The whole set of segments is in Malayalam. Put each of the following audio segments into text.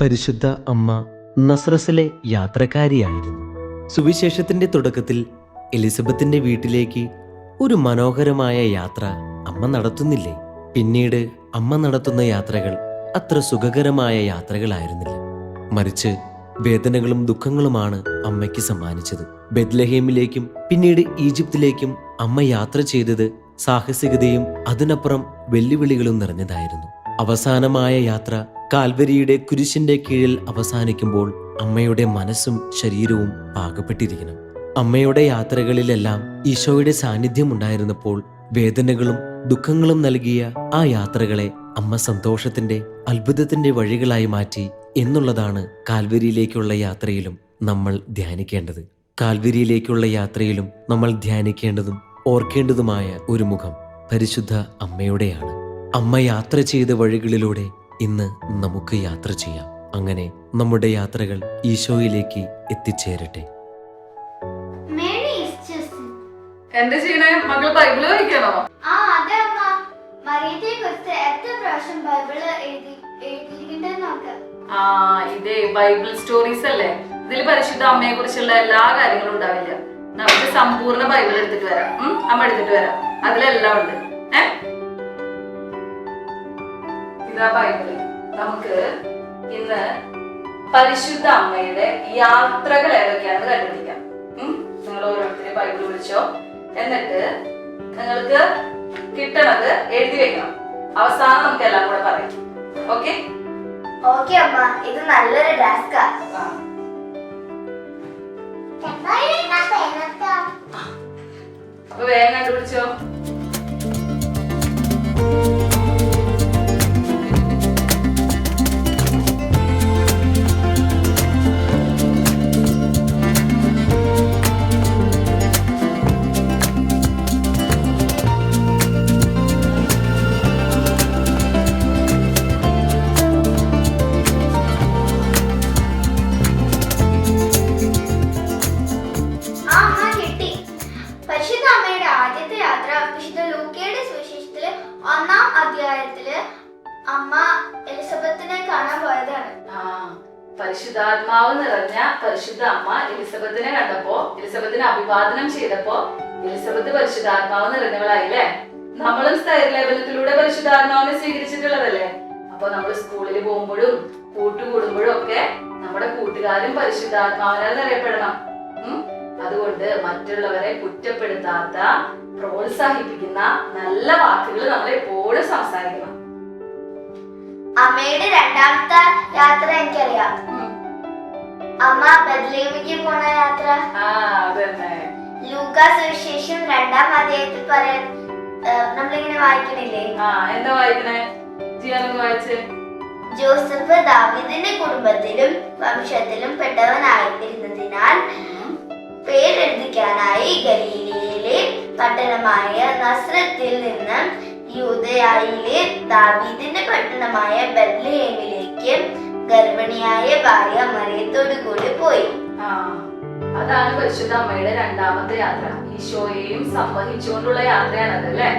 പരിശുദ്ധ അമ്മ നസ്രസിലെ യാത്രക്കാരിയായിരുന്നു. സുവിശേഷത്തിന്റെ തുടക്കത്തിൽ എലിസബത്തിന്റെ വീട്ടിലേക്ക് ഒരു മനോഹരമായ യാത്ര അമ്മ നടത്തുന്നില്ലേ? പിന്നീട് അമ്മ നടത്തുന്ന യാത്രകൾ അത്ര സുഖകരമായ യാത്രകളായിരുന്നില്ല. മറിച്ച് വേദനകളും ദുഃഖങ്ങളുമാണ് അമ്മയ്ക്ക് സമ്മാനിച്ചത്. ബെത്ലഹേമിലേക്കും പിന്നീട് ഈജിപ്തിലേക്കും അമ്മ യാത്ര ചെയ്തത് സാഹസികതയും അതിനപ്പുറം വെല്ലുവിളികളും നിറഞ്ഞതായിരുന്നു. അവസാനമായ യാത്ര കാൽവരിയുടെ കുരിശിന്റെ കീഴിൽ അവസാനിക്കുമ്പോൾ അമ്മയുടെ മനസ്സും ശരീരവും പാകപ്പെട്ടിരിക്കണം. അമ്മയുടെ യാത്രകളിലെല്ലാം ഈശോയുടെ സാന്നിധ്യം ഉണ്ടായിരുന്നപ്പോൾ വേദനകളും ദുഃഖങ്ങളും നൽകിയ ആ യാത്രകളെ അമ്മ സന്തോഷത്തിന്റെ അത്ഭുതത്തിന്റെ വഴികളായി മാറ്റി എന്നുള്ളതാണ് കാൽവരിയിലേക്കുള്ള യാത്രയിലും നമ്മൾ ധ്യാനിക്കേണ്ടത്. കാൽവരിയിലേക്കുള്ള യാത്രയിലും നമ്മൾ ധ്യാനിക്കേണ്ടതും ഓർക്കേണ്ടതുമായ ഒരു മുഖം പരിശുദ്ധ അമ്മയുടെയാണ്. അമ്മ യാത്ര ചെയ്ത വഴികളിലൂടെ ഇന്ന് നമുക്ക് യാത്ര ചെയ്യാം. അങ്ങനെ നമ്മുടെ യാത്രകൾ ഈശോയിലേക്ക് എത്തിച്ചേരട്ടെ. എന്ത് ചെയ്യണേ? മകൾ ബൈബിൾ വായിക്കണോ? ആ അതെ അമ്മ. മറിയത്തെ കുറിച്ച് എത്ര പ്രാവശ്യം ബൈബിൾ എഴുതി എഴുതിയിരിക്കണ്ടെന്ന് നോക്കാം. ആ ഇതേ ബൈബിൾ സ്റ്റോറീസ് അല്ലേ? ഇതിൽ പരിശുദ്ധ അമ്മയെ കുറിച്ചുള്ള എല്ലാ കാര്യങ്ങളും ഉണ്ടാവില്ല. നമുക്ക് സമ്പൂർണ ബൈബിൾ എടുത്തിട്ട് വരാം. അമ്മ എടുത്തിട്ട് വരാം. അതിലെല്ലാം ഉണ്ട്. ഏ? ഇതാ ബൈബിൾ നമുക്ക് ഇന്ന് പരിശുദ്ധ അമ്മയുടെ യാത്രകൾ ഏതൊക്കെയാണെന്ന് കണ്ടുപിടിക്കാം. നിങ്ങൾ ഓരോരുത്തരും ബൈബിൾ വിളിച്ചോ? എന്നിട്ട് നിങ്ങൾക്ക് കിട്ടണത് എഴുതി വെക്കണം. അവസാനം നമുക്ക് എല്ലാം കൂടെ പറയാം. ഓക്കെ? ഓക്കെ അമ്മ ഇത് നല്ലൊരു ടാസ്കാ അപ്പൊ വേഗം കണ്ടുപിടിച്ചോ? പരിശുദ്ധ അമ്മ എലിസബത്തിനെ കണ്ടപ്പോ എലിസബത്തിനെ അഭിവാദനം ചെയ്തപ്പോ എലിസബത്ത് പരിശുദ്ധാത്മാവ് നിറഞ്ഞവളായില്ലേ? നമ്മളും സ്ഥൈര്യലേപനത്തിലൂടെ പരിശുദ്ധാത്മാവിനെ സ്വീകരിച്ചിട്ടുള്ളതല്ലേ? അപ്പൊ നമ്മൾ സ്കൂളിൽ പോകുമ്പോഴും കൂട്ടുകൂടുമ്പോഴും ഒക്കെ നമ്മുടെ കൂട്ടുകാരും പരിശുദ്ധാത്മാവിനാൽ നിറയപ്പെടണം. ഉം? അതുകൊണ്ട് മറ്റുള്ളവരെ കുറ്റപ്പെടുത്താത്ത പ്രോത്സാഹിപ്പിക്കുന്ന നല്ല വാക്കുകൾ നമ്മൾ എപ്പോഴും സംസാരിക്കണം. അമ്മയുടെ രണ്ടാമത്തെ യാത്ര എനിക്കറിയാം. അമ്മ ബദ്ലേമിക്ക് പോണ യാത്ര. ആ അതന്നെ. ലൂക്ക സുവിശേഷം രണ്ടാം അധ്യായത്തിൽ പറയാൻ നമ്മളിങ്ങനെ വായിക്കണില്ലേ? ആ എന്താ വായിക്കണേ? ജിയാനൊന്ന് വായിച്ചേ. ജോസഫ് ദാവിദിന്റെ കുടുംബത്തിലും വംശത്തിലും പെട്ടവനായിരുന്നതിനാൽ പേരെഴുതിക്കാനായി ഗലീലയിലെ പട്ടണമായ നസ്രത്തിൽ നിന്ന് യൂതയായിലെ ദാവീദിന്റെ പട്ടണമായ ബത്ലഹേമിലേക്ക് ഗർഭിണിയായ ഭാര്യ മറിയത്തോടു കൂടി പോയി. അതാണ് പരിശുദ്ധ അമ്മയുടെ രണ്ടാമത്തെ യാത്ര. ഈശോയെയും സംവഹിച്ചുകൊണ്ടുള്ള യാത്രയാണത് അല്ലെ?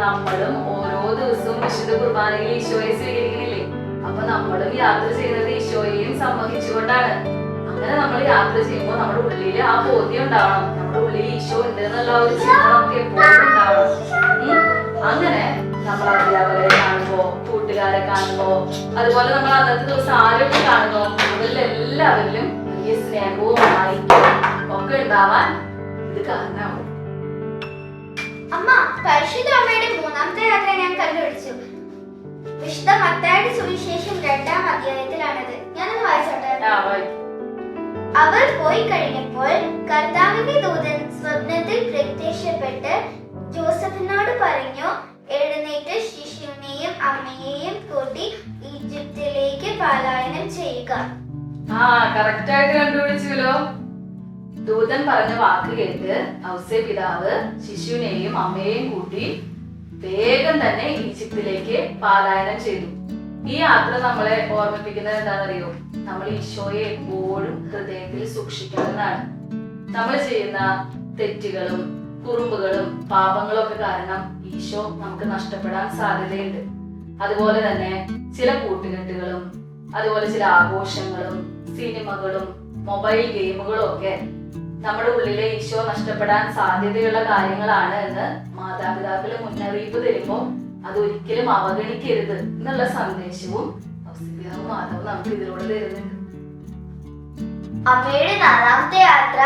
നമ്മളും ഓരോ ദിവസവും വിശുദ്ധ കുർബാനയിൽ ഈശോയെ സ്വീകരിക്കുന്നില്ലേ? അപ്പൊ നമ്മളും യാത്ര ചെയ്യുന്നത് ഈശോയെയും സംവഹിച്ചുകൊണ്ടാണ്. അങ്ങനെ നമ്മൾ യാത്ര ചെയ്യുമ്പോൾ നമ്മുടെ ഉള്ളിൽ ആ ബോധ്യം ഉണ്ടാവണം. നമ്മുടെ ഉള്ളിൽ ഈശോ ഉണ്ട് എന്നുള്ള ഒരു ചിന്ത നമുക്ക് എപ്പോഴും ഉണ്ടാവണം. അങ്ങനെ നമ്മൾ അധ്യാപകരെ കാണുമ്പോ കൂട്ടുകാരെ കാണുമ്പോ അതുപോലെ നമ്മൾ അന്നത്തെ ദിവസം ആരൊക്കെ കാണുമ്പോ അവരിൽ എല്ലാവരിലും വലിയ സ്നേഹവും ആയിരിക്കും ഒക്കെ ഉണ്ടാവാൻ ഇത് കാരണമാവും. അമ്മ പരിശുദ്ധ അമ്മയുടെ മൂന്നാമത്തെ യാത്ര ഞാൻ കണ്ടുപിടിച്ചു. വിശുദ്ധ മത്തായുടെ സുവിശേഷം രണ്ടാം അധ്യായത്തിലാണത്. ഞാനൊന്ന് വായിച്ചോട്ടെ. അവർ പോയി കഴിഞ്ഞപ്പോൾ കർത്താവിന്റെ ദൂതൻ സ്വപ്നത്തിൽ പ്രത്യക്ഷപ്പെട്ട് ജോസഫിനോട് പറഞ്ഞു എഴുന്നേറ്റ് ശിശുവിനെയും അമ്മയെയും കൂട്ടി ഈജിപ്തിലേക്ക് പലായനം ചെയ്യുക. ആ കറക്റ്റ് ആയിട്ട് കണ്ടുപിടിച്ചല്ലോ ദൂതൻ പറഞ്ഞ വാക്ക് കേട്ട് ഔസേ പിതാവ് ശിശുവിനെയും അമ്മയെയും കൂട്ടി വേഗം തന്നെ ഈജിപ്തിലേക്ക് പാലായനം ചെയ്തു. ഈ യാത്ര നമ്മളെ ഓർമ്മിപ്പിക്കുന്നത് എന്താണെന്നറിയോ? നമ്മൾ ഈശോയെ എപ്പോഴും ഹൃദയത്തിൽ സൂക്ഷിക്കണമെന്നാണ് നമ്മൾ ചെയ്യുന്ന തെറ്റുകളും കുറുമ്പുകളും പാപങ്ങളും ഒക്കെ കാരണം ഈശോ നമുക്ക് നഷ്ടപ്പെടാൻ സാധ്യതയുണ്ട്. അതുപോലെ തന്നെ ചില കൂട്ടുകെട്ടുകളും അതുപോലെ ചില ആഘോഷങ്ങളും സിനിമകളും മൊബൈൽ ഗെയിമുകളും ഒക്കെ നമ്മുടെ ഉള്ളിലെ ഈശോ നഷ്ടപ്പെടാൻ സാധ്യതയുള്ള കാര്യങ്ങളാണ് എന്ന് മാതാപിതാക്കൾ മുന്നറിയിപ്പ് തരുമ്പോൾ അത് ഒരിക്കലും അവഗണിക്കരുത് എന്നുള്ള സന്ദേശവും മാതാവും നമുക്ക് ഇതിലൂടെ തരുന്നുണ്ട്. അമ്മയുടെ നാലാമത്തെ യാത്ര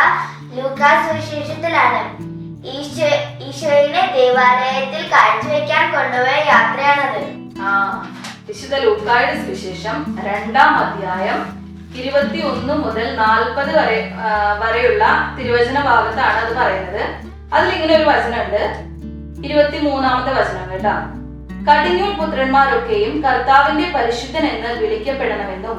ലൂക്കാസ് സുവിശേഷത്തിലാണ്. ഈശോ ഈശോയിനെ ദേവാലയത്തിൽ കാഴ്ചവെക്കാൻ കൊണ്ടുപോയ യാത്രയാണത്. ആ വിശുദ്ധ ലൂക്കായുടെ സുവിശേഷം രണ്ടാം അധ്യായം ഇരുപത്തി ഒന്ന് മുതൽ നാൽപ്പത് വരെ വരെയുള്ള തിരുവചന ഭാഗത്താണ് അത് പറയുന്നത്. അതിൽ ഇങ്ങനെ ഒരു വചനമുണ്ട്. ഇരുപത്തി മൂന്നാമത്തെ വചനം കേട്ടാ. കടിഞ്ഞൂൽ പുത്രന്മാരൊക്കെയും കർത്താവിന്റെ പരിശുദ്ധൻ എന്ന് വിളിക്കപ്പെടണമെന്നും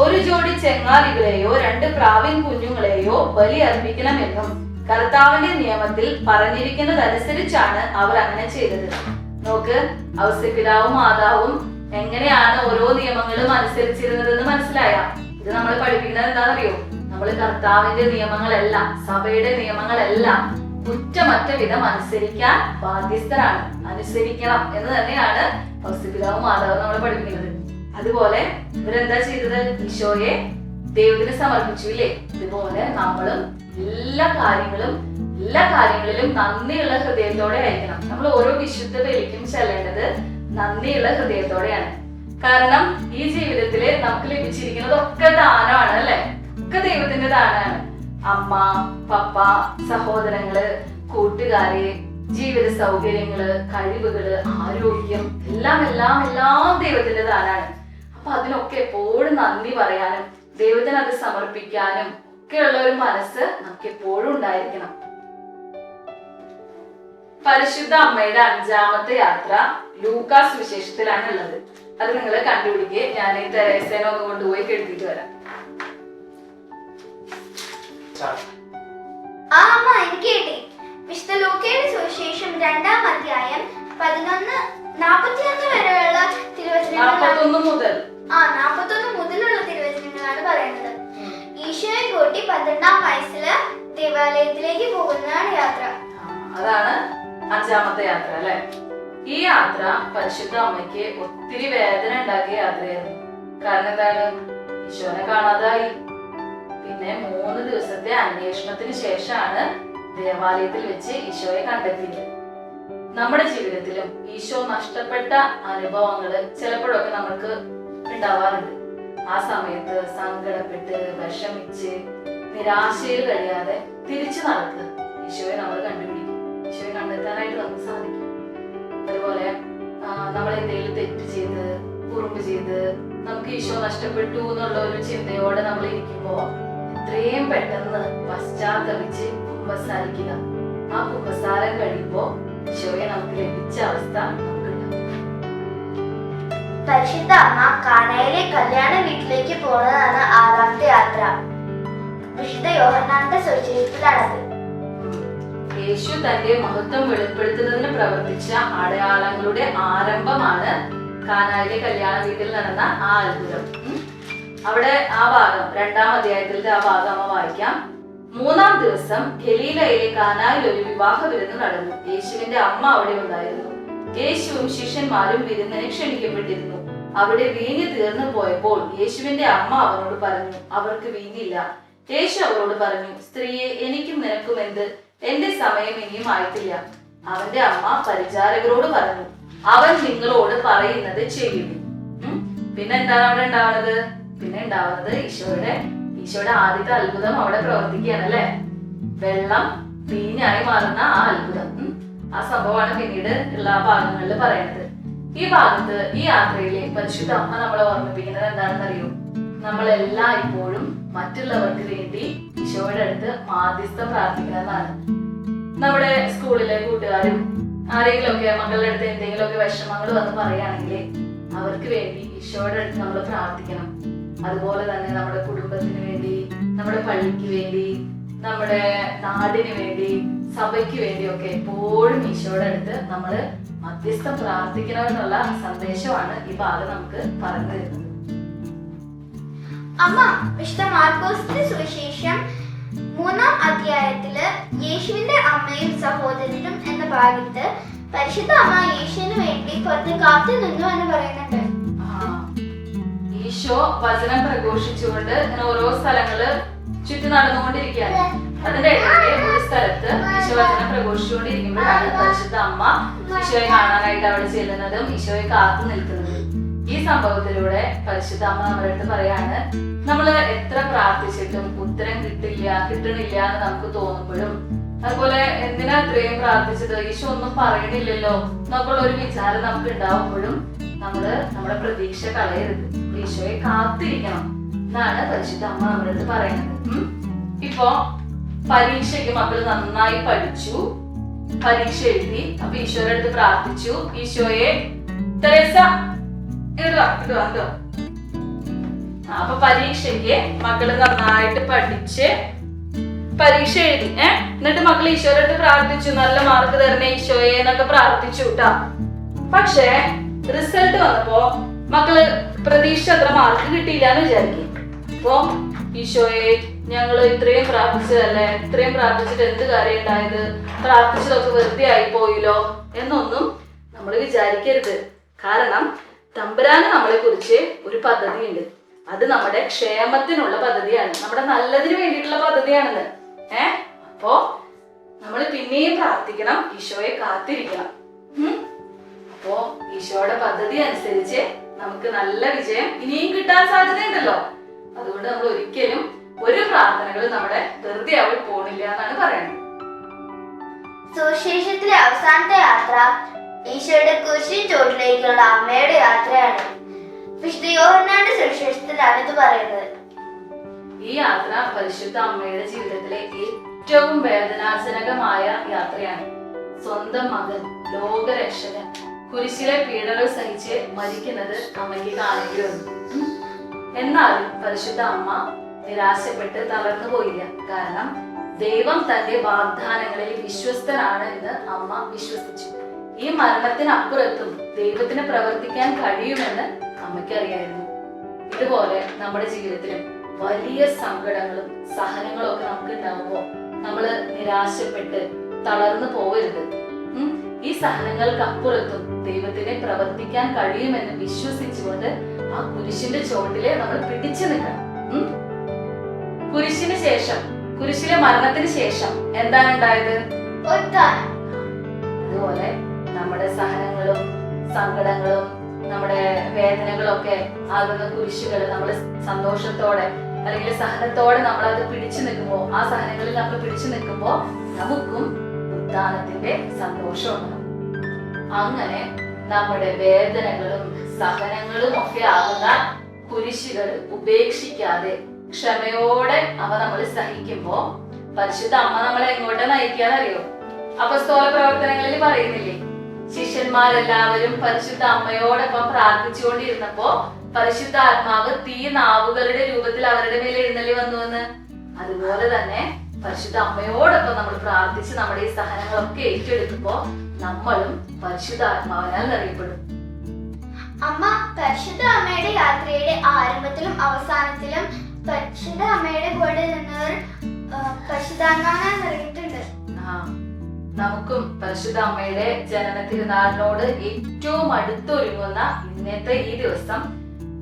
ഒരു ജോഡി ചെങ്ങാലികളെയോ രണ്ട് പ്രാവിൻ കുഞ്ഞുങ്ങളെയോ ബലി അർപ്പിക്കണമെന്നും കർത്താവിന്റെ നിയമത്തിൽ പറഞ്ഞിരിക്കുന്നതനുസരിച്ചാണ് അവർ അങ്ങനെ ചെയ്തത്. നോക്ക് അവസ്ഥ പിതാവും മാതാവും എങ്ങനെയാണ് ഓരോ നിയമങ്ങളും അനുസരിച്ചിരുന്നതെന്ന് മനസ്സിലായ? ഇത് നമ്മൾ പഠിപ്പിക്കുന്നത് എന്താണെന്നറിയോ? നമ്മൾ കർത്താവിന്റെ നിയമങ്ങളെല്ലാം സഭയുടെ നിയമങ്ങളെല്ലാം കുറ്റമറ്റ വിധം അനുസരിക്കാൻ ബാധ്യസ്ഥരാണ്. അനുസരിക്കണം എന്ന് തന്നെയാണ് പിതാവും മാതാവും നമ്മൾ പഠിപ്പിക്കുന്നത്. അതുപോലെ ഇവരെന്താ ചെയ്തത്? ഈശോയെ ദൈവത്തിന് സമർപ്പിച്ചു ഇല്ലേ ഇതുപോലെ നമ്മളും എല്ലാ കാര്യങ്ങളും എല്ലാ കാര്യങ്ങളിലും നന്ദിയുള്ള ഹൃദയത്തോടെ ആയിരിക്കണം നമ്മൾ ഓരോ വിശുദ്ധ ബലിക്കും ചെല്ലേണ്ടത് നന്ദിയുള്ള ഹൃദയത്തോടെയാണ്. കാരണം ഈ ജീവിതത്തിൽ നമുക്ക് ലഭിച്ചിരിക്കുന്നതൊക്കെ ദാനമാണ് അല്ലെ? ഒക്കെ ദൈവത്തിന്റെ ദാനമാണ്. അമ്മ പപ്പ സഹോദരങ്ങൾ കൂട്ടുകാര് ജീവിത സൗകര്യങ്ങൾ കഴിവുകൾ ആരോഗ്യം എല്ലാം എല്ലാം എല്ലാം ദൈവത്തിന്റെ ദാനാണ് അപ്പൊ അതിനൊക്കെ എപ്പോഴും നന്ദി പറയാനും ദൈവത്തിന് അത് സമർപ്പിക്കാനും ഒക്കെയുള്ള ഒരു മനസ്സ് നമുക്ക് എപ്പോഴും ഉണ്ടായിരിക്കണം. പരിശുദ്ധ അമ്മയുടെ അഞ്ചാമത്തെ യാത്ര ലൂക്കാസ് വിശേഷത്തിലാണ് ഉള്ളത് അത് നിങ്ങൾ കണ്ടുപിടിക്കുക ഞാൻ ഈ തെരേസേനെ ഒന്ന് കൊണ്ടുപോയി കെടുത്തിട്ട് വരാം. അമ്മ എനിക്ക് കിട്ടി വിശുദ്ധ ലൂക്കയുടെ സുവിശേഷം രണ്ടാം അധ്യായം പതിനൊന്ന് നാപ്പത്തിയൊന്ന് വരെയുള്ള തിരുവചനങ്ങളാണ് നാൽപ്പത്തൊന്ന് മുതൽ. ആ നാപ്പത്തൊന്ന് മുതലുള്ള തിരുവചനങ്ങളാണ് പറയുന്നത്. ഈശോയെ കൂട്ടി പന്ത്രണ്ടാം വയസ്സിൽ ദേവാലയത്തിലേക്ക് പോകുന്നതാണ് യാത്ര. അതാണ് അഞ്ചാമത്തെ യാത്ര അല്ലെ? ഈ യാത്ര പരിശുദ്ധ അമ്മയ്ക്ക് ഒത്തിരി വേദന ഉണ്ടാക്കിയ യാത്രയായിരുന്നു. കാരണം എന്താണ്? ഈശോനെ കാണാതായി. പിന്നെ മൂന്ന് ദിവസത്തെ അന്വേഷണത്തിന് ശേഷമാണ് ദേവാലയത്തിൽ വെച്ച് ഈശോയെ കണ്ടെത്തിയത്. നമ്മുടെ ജീവിതത്തിലും ഈശോ നഷ്ടപ്പെട്ട അനുഭവങ്ങൾ ചിലപ്പോഴൊക്കെ നമുക്ക് ഉണ്ടാവാറുണ്ട്. ആ സമയത്ത് സങ്കടപ്പെട്ട് വിഷമിച്ച് നിരാശയിൽ കഴിയാതെ തിരിച്ചു നടക്കുക. ഈശോയെ നമ്മൾ കണ്ടുപിടിക്കും. ഈശോയെ കണ്ടെത്താനായിട്ട് നമുക്ക് സാധിക്കും. അതുപോലെ നമ്മൾ എന്തെങ്കിലും തെറ്റ് ചെയ്ത് കുറുമ്പ് ചെയ്ത് നമുക്ക് ഈശോ നഷ്ടപ്പെട്ടു എന്നുള്ള ഒരു ചിന്തയോടെ നമ്മൾ ഇരിക്കുമ്പോ എത്രയും പെട്ടെന്ന് പശ്ചാത്തപിച്ച് കുമ്പസാരിക്കുക. ആ കുമ്പസാരം കഴിയുമ്പോ ഈശോയെ നമുക്ക് ലഭിച്ച അവസ്ഥ പരിശുദ്ധ അമ്മ കാനയിലെ കല്യാണ വീട്ടിലേക്ക് പോകുന്നതാണ് ആറാമത്തെ യാത്ര. വിശുദ്ധ യോഹന്നാന്റെ സുരക്ഷിതത്തിലാണത് യേശു തന്റെ മഹത്വം വെളിപ്പെടുത്തുന്നതിന് പ്രവർത്തിച്ച അടയാളങ്ങളുടെ ആരംഭമാണ് കാനായിലെ കല്യാണ വീട്ടിൽ നടന്ന ആ അത്ഭുതം. അവിടെ ആ ഭാഗം രണ്ടാം അധ്യായത്തിലെ ആ ഭാഗം അമ്മ വായിക്കാം. മൂന്നാം ദിവസം ഗലീലയിലെ കാനായിൽ ഒരു വിവാഹ വിരുന്ന് നടന്നു. യേശുവിന്റെ അമ്മ അവിടെ ഉണ്ടായിരുന്നു. യേശുവും ശിഷ്യന്മാരും വിരുന്നിനെ ക്ഷണിക്കപ്പെട്ടിരുന്നു. അവിടെ വീഞ്ഞ് തീർന്നു പോയപ്പോൾ യേശുവിന്റെ അമ്മ അവനോട് പറഞ്ഞു അവർക്ക് വീഞ്ഞില്ല. യേശു അവരോട് പറഞ്ഞു സ്ത്രീയെ എനിക്കും നിനക്കും എന്ത്? എന്റെ സമയം ഇനിയും ആയിട്ടില്ല. അവന്റെ അമ്മ പരിചാരകരോട് പറഞ്ഞു അവൻ നിങ്ങളോട് പറയുന്നത് ചെയ്യുന്നു ഉം. പിന്നെ എന്താണ് അവിടെ ഉണ്ടാവുന്നത് പിന്നെ ഉണ്ടാവുന്നത് ഈശോയുടെ ഈശോയുടെ ആദ്യത്തെ അത്ഭുതം അവിടെ പ്രവർത്തിക്കുകയാണ് അല്ലെ? വെള്ളം വീഞ്ഞായി മാറുന്ന ആ അത്ഭുതം. ആ സംഭവമാണ് പിന്നീട് ആ ഭാഗങ്ങളിൽ പറയുന്നത് ഈ ഭാഗത്ത് ഈ യാത്രയിലെ പരിശുദ്ധ അമ്മ നമ്മളെ ഓർമ്മിപ്പിക്കുന്നത് എന്താണെന്ന് അറിയോ ഇപ്പോഴും മറ്റുള്ളവർക്ക് വേണ്ടി ഈശോയുടെ അടുത്ത് മാധ്യസ്ഥം പ്രാർത്ഥിക്കുന്നതാണ്. നമ്മുടെ സ്കൂളിലെ കൂട്ടുകാരും ആരെങ്കിലും ഒക്കെ മക്കളുടെ അടുത്ത് എന്തെങ്കിലുമൊക്കെ വിഷമങ്ങൾ വന്ന് പറയുകയാണെങ്കിൽ അവർക്ക് വേണ്ടി ഈശോയുടെ അടുത്ത് നമ്മൾ പ്രാർത്ഥിക്കണം. അതുപോലെ തന്നെ നമ്മുടെ കുടുംബത്തിന് വേണ്ടി നമ്മുടെ പള്ളിക്ക് വേണ്ടി നമ്മുടെ നാടിന് വേണ്ടി സഭയ്ക്ക് വേണ്ടിയൊക്കെ എപ്പോഴും ഈശോയുടെ അടുത്ത് നമ്മൾ മധ്യസ്ഥം പ്രാർത്ഥിക്കണമെന്നുള്ള സന്ദേശമാണ് ഈ ഭാഗം നമുക്ക് പറഞ്ഞു തരുന്നത്. അമ്മ വിശുദ്ധ മാർക്കോസിന്റെ സുവിശേഷം മൂന്നാം അധ്യായത്തിൽ യേശുവിന്റെ അമ്മയും സഹോദരനും എന്ന ഭാഗത്ത് പരിശുദ്ധ അമ്മ യേശുവിന് വേണ്ടി പുറത്ത് കാത്തു നിന്നു എന്ന് പറയുന്നുണ്ട്. ഈശോ വചനം പ്രഘോഷിച്ചുകൊണ്ട് ഇങ്ങനെ ഓരോ സ്ഥലങ്ങൾ ചുറ്റി നടന്നുകൊണ്ടിരിക്കുകയാണ്. അതിന്റെ ഇടയ്ക്ക് ഒരു സ്ഥലത്ത് ഈശോ വചനം പ്രഘോഷിച്ചുകൊണ്ടിരിക്കുമ്പോഴാണ് പരിശുദ്ധ അമ്മ ഈശോയെ കാണാനായിട്ട് അവിടെ ചെല്ലുന്നതും ഈശോയെ കാത്തു നിൽക്കുന്നതും. ഈ സംഭവത്തിലൂടെ പരിശുദ്ധ അമ്മ നമ്മുടെ അടുത്ത് പറയാണ് നമ്മൾ എത്ര പ്രാർത്ഥിച്ചിട്ടും ഉത്തരം കിട്ടില്ല കിട്ടണില്ല എന്ന് നമുക്ക് തോന്നുമ്പോഴും അതുപോലെ എന്തിനാ ഇത്രയും പ്രാർത്ഥിച്ചത്? ഈശോ ഒന്നും പറയണില്ലല്ലോ എന്നൊക്കെയുള്ള ഒരു വിചാരം നമുക്ക് ഉണ്ടാവുമ്പോഴും നമ്മൾ നമ്മുടെ പ്രതീക്ഷ കളയരുത്. ഈശോയെ കാത്തിരിക്കണം എന്നാണ് പരിശുദ്ധ അമ്മ നമ്മുടെ അടുത്ത് പറയുന്നത്. ഇപ്പോ പരീക്ഷയ്ക്ക് മക്കൾ നന്നായി പഠിച്ചു. പരീക്ഷ എഴുതി. അപ്പൊ ഈശോയുടെ പ്രാർത്ഥിച്ചു. ഈശോയെ തെരേസ അപ്പൊ പരീക്ഷയ്ക്ക് മക്കൾ നന്നായിട്ട് പഠിച്ച് പരീക്ഷ എഴുതി. ഏ? എന്നിട്ട് മക്കൾ ഈശോയുടെ പ്രാർത്ഥിച്ചു. നല്ല മാർക്ക് തരണേ ഈശോയെ എന്നൊക്കെ പ്രാർത്ഥിച്ചു കേട്ടാ പക്ഷേ റിസൾട്ട് വന്നപ്പോ മക്കൾ പ്രതീക്ഷ അത്ര മാർക്ക് കിട്ടിയില്ല എന്ന് വിചാരിക്കും. അപ്പൊ ഈശോയെ ഞങ്ങൾ ഇത്രയും പ്രാർത്ഥിച്ചതല്ലേ? ഇത്രയും പ്രാർത്ഥിച്ചിട്ട് എന്ത് കാര്യം ഉണ്ടായത് പ്രാർത്ഥിച്ചതൊക്കെ വെറുതെ ആയി പോയില്ലോ എന്നൊന്നും നമ്മൾ വിചാരിക്കരുത്. കാരണം തമ്പുരാന് നമ്മളെ കുറിച്ച് ഒരു പദ്ധതിയുണ്ട്. അത് നമ്മുടെ ക്ഷേമത്തിനുള്ള പദ്ധതിയാണ്. നമ്മുടെ നല്ലതിന് വേണ്ടിയിട്ടുള്ള പദ്ധതിയാണെന്ന്. ഏ? അപ്പോ നമ്മൾ പിന്നെയും പ്രാർത്ഥിക്കണം ഈശോയെ കാത്തിരിക്കണം. അപ്പോ ഈശോയുടെ പദ്ധതി അനുസരിച്ച് നമുക്ക് നല്ല വിജയം ഇനിയും കിട്ടാൻ സാധ്യതയുണ്ടല്ലോ. അതുകൊണ്ട് നമ്മൾ ഒരിക്കലും ഒരു പ്രാർത്ഥനകളും നമ്മുടെ വെറുതെ അവിടെ പോണില്ല എന്നാണ് പറയുന്നത്. സുശേഷത്തിലെ അവസാനത്തെ യാത്ര ഈശോയുടെ കുരിശിൻ ചോട്ടിലേക്കുള്ള അമ്മയുടെ യാത്രയാണ്. വിശുദ്ധ യോഹന്നാന്റെ സുശേഷത്തിലാണ് ഇത് പറയുന്നത്. ഈ യാത്ര പരിശുദ്ധ അമ്മയുടെ ജീവിതത്തിലെ ഏറ്റവും വേദനാജനകമായ യാത്രയാണ്. സ്വന്തം മകൻ ലോകരക്ഷകൻ കുരിശിലെ പീഡകൾ സഹിച്ച് മരിക്കുന്നത് അമ്മയ്ക്ക് കാണേണ്ടി വന്നു എന്നാലും പരിശുദ്ധ അമ്മ നിരാശപ്പെട്ട് തളർന്നു പോയില്ല. കാരണം ദൈവം തന്റെ വാഗ്ദാനങ്ങളിൽ വിശ്വസ്തനാണ് എന്ന് അമ്മ വിശ്വസിച്ചു. ഈ മരണത്തിനപ്പുറത്തും ദൈവത്തിന് പ്രവർത്തിക്കാൻ കഴിയുമെന്ന് അമ്മയ്ക്കറിയായിരുന്നു. ഇതുപോലെ നമ്മുടെ ജീവിതത്തിലും വലിയ സങ്കടങ്ങളും സഹനങ്ങളും ഒക്കെ നമുക്ക് ഉണ്ടാകുമ്പോൾ നമ്മൾ നിരാശപ്പെട്ട് തളർന്നു പോകരുത് ഈ സഹനങ്ങൾക്ക് അപ്പുറത്തും ദൈവത്തിനെ പ്രവർത്തിക്കാൻ കഴിയുമെന്ന് വിശ്വസിച്ചുകൊണ്ട് ആ കുരിശിന്റെ ചോട്ടിലെ നമ്മൾ പിടിച്ചു നിൽക്കണം. കുരിശിന് ശേഷം കുരിശിലെ മരണത്തിന് ശേഷം എന്താണ് ഉണ്ടായത്? അതുപോലെ നമ്മുടെ സഹനങ്ങളും സങ്കടങ്ങളും നമ്മുടെ വേദനകളൊക്കെ ആകുന്ന കുരിശുകൾ നമ്മൾ സന്തോഷത്തോടെ അല്ലെങ്കിൽ സഹനത്തോടെ നമ്മൾ അത് പിടിച്ചു നിൽക്കുമ്പോൾ ആ സഹനങ്ങളിൽ നമ്മൾ പിടിച്ചു നിൽക്കുമ്പോൾ നമുക്കും ഉദ്ധാനത്തിന്റെ സന്തോഷം ഉണ്ടാവും അങ്ങനെ നമ്മുടെ വേദനകളും സഹനങ്ങളും ഒക്കെ ആകുന്ന കുരിശുകൾ ഉപേക്ഷിക്കാതെ ക്ഷമയോടെ അവ നമ്മൾ സഹിക്കുമ്പോ പരിശുദ്ധ അമ്മ നമ്മളെ എങ്ങോട്ട് നയിക്കാന്നറിയോ? അപസ്തോല പ്രവർത്തനങ്ങളിൽ പറയുന്നില്ലേ ശിഷ്യന്മാരെല്ലാവരും പരിശുദ്ധ അമ്മയോടൊപ്പം പ്രാർത്ഥിച്ചുകൊണ്ടിരുന്നപ്പോ പരിശുദ്ധ ആത്മാവ് തീ നാവുകളുടെ രൂപത്തിൽ അവരുടെ മേലെ എഴുന്നള്ളി വന്നു എന്ന് അതുപോലെ തന്നെ പരിശുദ്ധ അമ്മയോടൊപ്പം നമ്മൾ പ്രാർത്ഥിച്ച് നമ്മുടെ ഈ സഹനങ്ങളൊക്കെ ഏറ്റെടുക്കുമ്പോ നമ്മളും പരിശുദ്ധ ആത്മാവിനാൽ അറിയപ്പെടും അമ്മ പരിശുദ്ധ അമ്മയുടെ യാത്രയുടെ ആരംഭത്തിലും അവസാനത്തിലും പരിശുദ്ധ അമ്മയുടെ കൂടെ നിന്നവർ ആ, നമുക്കും പരിശുദ്ധ അമ്മയുടെ ജനന തിരുനാളിനോട് ഏറ്റവും അടുത്തൊരുങ്ങുന്ന ഇന്നത്തെ ഈ ദിവസം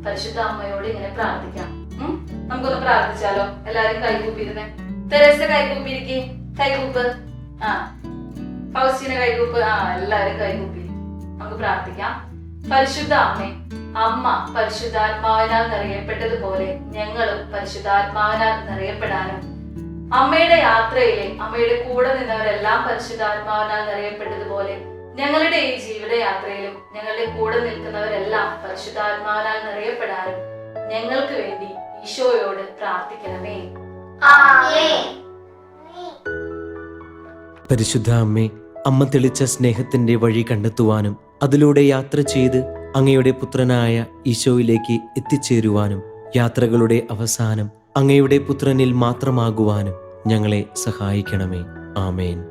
പരിശുദ്ധ അമ്മയോട് ഇങ്ങനെ പ്രാർത്ഥിക്കാം. നമുക്കൊന്ന് പ്രാർത്ഥിച്ചാലോ? എല്ലാരും കൈകൂപ്പിരുന്നേ തെരേസ കൈകൂപ്പിരിക്കെ കൈകൂപ്പ്. ആ. ഫൗസിന കൈകൂപ്പ്. ആ എല്ലാരും കൈകൂപ്പി. നമുക്ക് പ്രാർത്ഥിക്കാം. പരിശുദ്ധ അമ്മേ അമ്മ പരിശുദ്ധാത്മാവിനാൽ നിറയപ്പെട്ടതുപോലെ ഞങ്ങളും പരിശുദ്ധാത്മാവിനാൽ നിറയപ്പെടാനും അമ്മയുടെ യാത്രയിലെ അമ്മയുടെ കൂടെ നിന്നവരെല്ലാം പരിശുദ്ധാത്മാവിനാൽ നിറയപ്പെട്ടതുപോലെ ഞങ്ങളുടെ ഈ ജീവിത യാത്രയിലും ഞങ്ങളുടെ കൂടെ നിൽക്കുന്നവരെല്ലാം പരിശുദ്ധാത്മാവിനാൽ നിറയപ്പെടാനും ഞങ്ങൾക്ക് വേണ്ടി ഈശോയോട് പ്രാർത്ഥിക്കണമേ. ആമേൻ. പരിശുദ്ധ അമ്മേ അമ്മ തെളിച്ച സ്നേഹത്തിന്റെ വഴി കണ്ടെത്തുവാനും അതിലൂടെ യാത്ര ചെയ്ത് അങ്ങയുടെ പുത്രനായ ഈശോയിലേക്ക് എത്തിച്ചേരുവാനും യാത്രകളുടെ അവസാനം അങ്ങയുടെ പുത്രനിൽ മാത്രമാകുവാനും ഞങ്ങളെ സഹായിക്കണമേ. ആമേൻ.